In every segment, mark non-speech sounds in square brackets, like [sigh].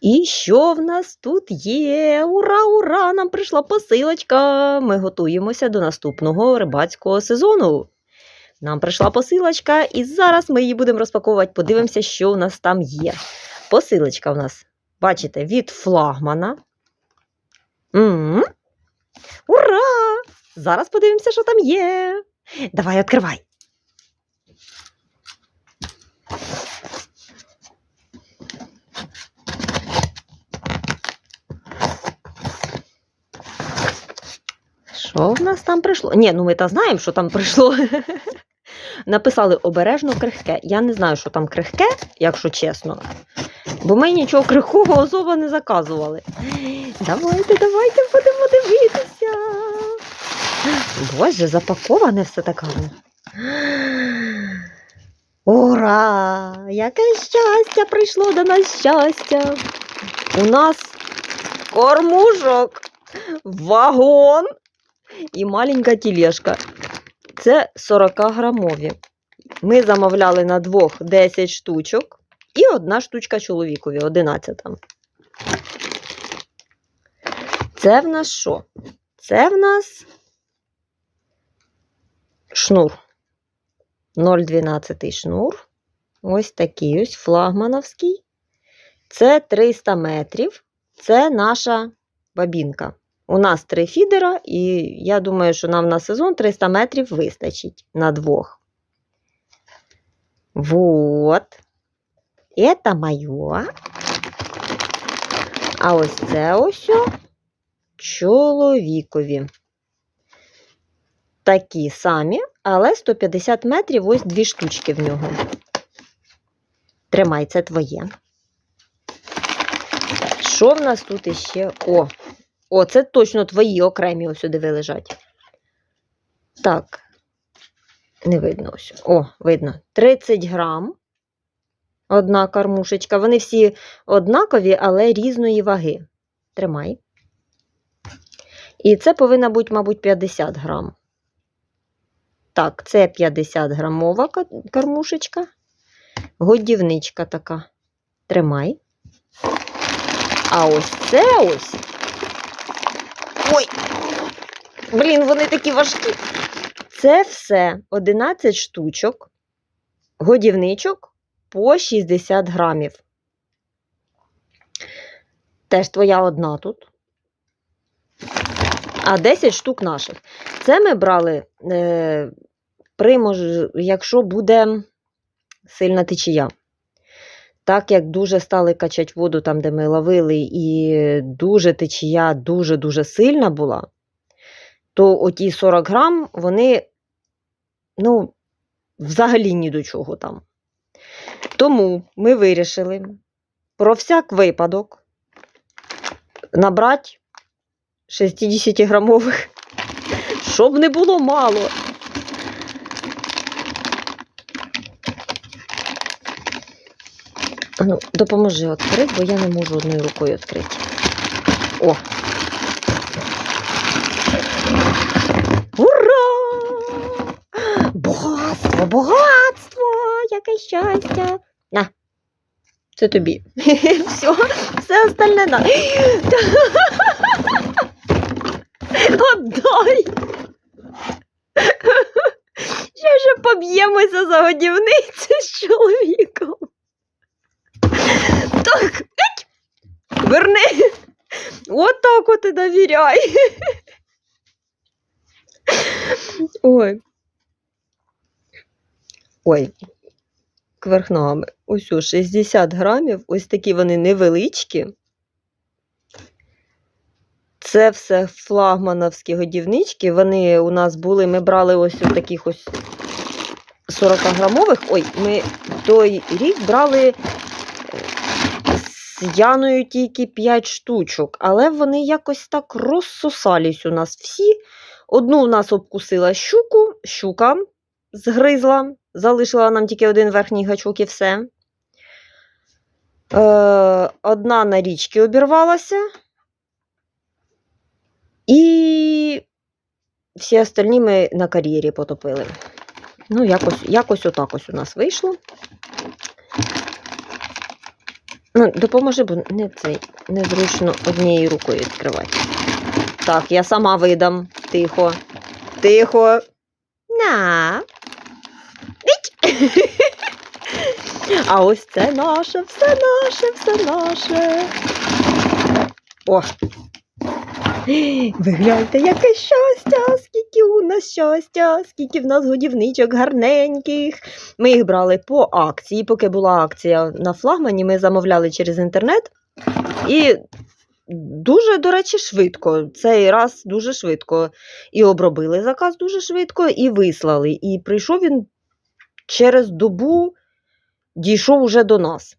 І що в нас тут є? Ура, ура! Нам прийшла посилочка. Ми готуємося до наступного рибацького сезону. Нам прийшла посилочка, і зараз ми її будемо розпаковувати. Подивимося, що у нас там є. Посилочка у нас, бачите, від флагмана. м Ура! Зараз подивимося, що там є. Давай, відкривай. Що в нас там прийшло? Ні, ну ми та знаємо, що там прийшло. [laughs] Написали обережно крихке. Я не знаю, що там крихке, якщо чесно. Бо ми нічого крихкого особо не заказували. Давайте, давайте будемо дивитися. Боже, запаковане все так гарно. Ура! Яке щастя прийшло до нас щастя! У нас кормушок, вагон і маленька тележка. Це 40 грамові. Ми замовляли на двох 10 штучок і одна штучка чоловікові, 11 там. Це в нас що? Це в нас шнур. 0,12 шнур. Ось такий ось флагмановський. Це 300 метрів. Це наша бабінка. У нас три фідера, і я думаю, що нам на сезон 300 метрів вистачить на двох. Вот. Это моє. А ось це ось чоловікові. Такі самі, але 150 метрів ось дві штучки в нього. Тримай, це твоє. Що в нас тут іще? О, о, це точно твої окремі ось сюди лежать. Так, не видно ось. О, видно. 30 грам. Одна кормушечка. Вони всі однакові, але різної ваги. Тримай. І це повинна бути, мабуть, 50 грам. Так, це 50 грамова кормушечка. Годівничка така. Тримай. А ось це ось. Ой! Блін, вони такі важкі. Це все 11 штучок, годівничок по 60 грамів. Теж твоя одна тут. А 10 штук наших. Це ми брали, е, при, якщо буде сильна течія. Так як дуже стали качати воду там, де ми ловили, і дуже течія дуже-дуже сильна була, то оті 40 грам, вони, ну, взагалі ні до чого там. Тому ми вирішили про всяк випадок набрати 60-грамових, щоб не було мало. Ну, допоможи відкрити, бо я не можу одною рукою відкрити. О! Ура! Багатство, багатство! Яке щастя! На! Це тобі. [laughs] Все, все остальне на. [laughs] Отдай! Ще ще поб'ємося за годівницю з чоловіком. Так, верни. Так от і довіряй. Ой. Ой, кверх ногами. Ось о, 60 грамів, ось такі вони невеличкі. Це все флагмановські годівнички. Вони у нас були, ми брали ось у таких ось 40-грамових. Ой, ми той рік брали з Яною тільки 5 штучок, але вони якось так розсосались у нас всі. Одну у нас обкусила щуку, щука згризла, залишила нам тільки один верхній гачок і все. Е, Одна на річці обірвалася. І всі остальні ми на кар'єрі потопили. Ну, якось якось отак ось у нас вийшло. Ну, допоможи, бо не цей, незручно однією рукою відкривати. Так, я сама видам. Тихо. Тихо. На. [laughs] А ось це наше, все наше, все наше. О. Ви гляньте, яке щастя, скільки у нас щастя, скільки в нас годівничок гарненьких. Ми їх брали по акції. Поки була акція на флагмані, ми замовляли через інтернет. І дуже, до речі, швидко. Цей раз дуже швидко. І обробили заказ дуже швидко, і вислали. І прийшов він через добу, дійшов уже до нас.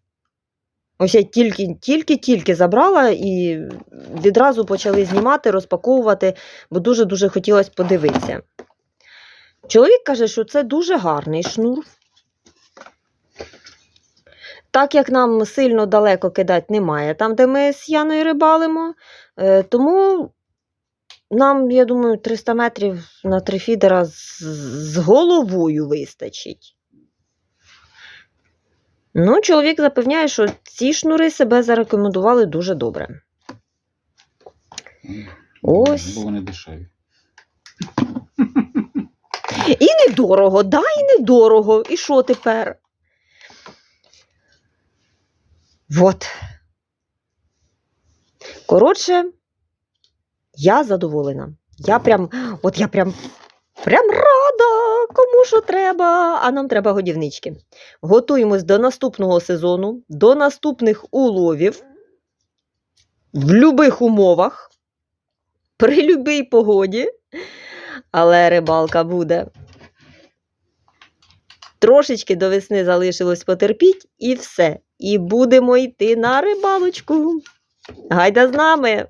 Ось я тільки, тільки, тільки забрала і відразу почали знімати, розпаковувати, бо дуже-дуже хотілося подивитися. Чоловік каже, що це дуже гарний шнур. Так як нам сильно далеко кидати немає, там, де ми з Яною рибалимо, е, тому нам, я думаю, 300 метрів на три фідера з головою вистачить. Ну, чоловік запевняє, що ці шнури себе зарекомендували дуже добре. Ось. Бо вони дешеві. І недорого, да, і недорого. І що тепер? Вот. Коротше, я задоволена. Я прям, от я прям, прям рада, що треба, а нам треба годівнички. Готуємось до наступного сезону, до наступних уловів в будь-яких умовах, при будь-якій погоді. Але рибалка буде. Трошечки до весни залишилось потерпіть і все. І будемо йти на рибалочку. Гайда з нами!